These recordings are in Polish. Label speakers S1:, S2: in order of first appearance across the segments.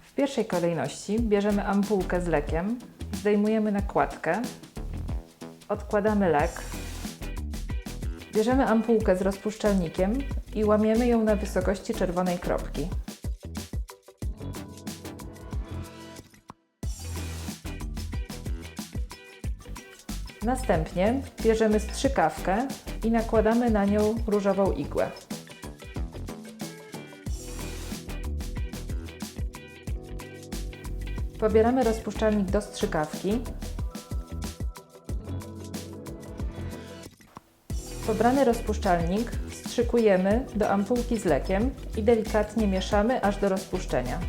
S1: W pierwszej kolejności bierzemy ampułkę z lekiem, zdejmujemy nakładkę, odkładamy lek, bierzemy ampułkę z rozpuszczalnikiem i łamiemy ją na wysokości czerwonej kropki. Następnie bierzemy strzykawkę i nakładamy na nią różową igłę. Pobieramy rozpuszczalnik do strzykawki. Pobrany rozpuszczalnik wstrzykujemy do ampułki z lekiem i delikatnie mieszamy aż do rozpuszczenia.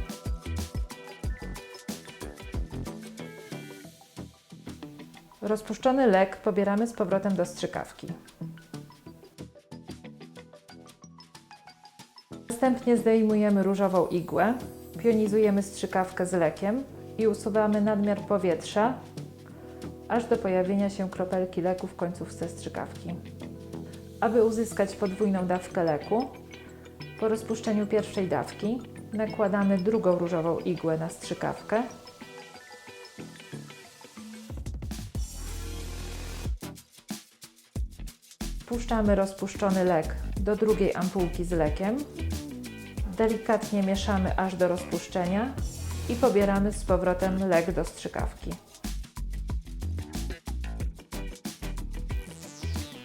S1: Rozpuszczony lek pobieramy z powrotem do strzykawki. Następnie zdejmujemy różową igłę, pionizujemy strzykawkę z lekiem i usuwamy nadmiar powietrza, aż do pojawienia się kropelki leku w końcówce strzykawki. Aby uzyskać podwójną dawkę leku, po rozpuszczeniu pierwszej dawki nakładamy drugą różową igłę na strzykawkę. Wpuszczamy rozpuszczony lek do drugiej ampułki z lekiem Delikatnie mieszamy aż do rozpuszczenia i pobieramy z powrotem lek do strzykawki.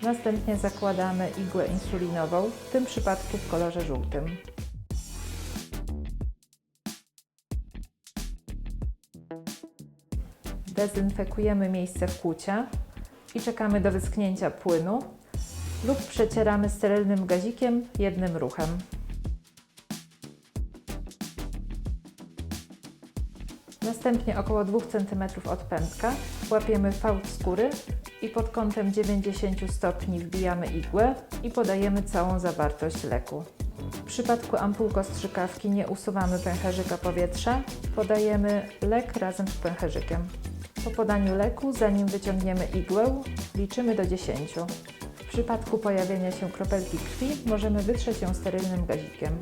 S1: Następnie zakładamy igłę insulinową, w tym przypadku w kolorze żółtym. Dezynfekujemy miejsce wkłucia i czekamy do wyschnięcia płynu lub przecieramy sterylnym gazikiem jednym ruchem. Następnie około 2 cm od pępka łapiemy fałd skóry i pod kątem 90 stopni wbijamy igłę i podajemy całą zawartość leku. W przypadku ampułkostrzykawki nie usuwamy pęcherzyka powietrza, podajemy lek razem z pęcherzykiem. Po podaniu leku, zanim wyciągniemy igłę, liczymy do 10. W przypadku pojawienia się kropelki krwi możemy wytrzeć ją sterylnym gazikiem.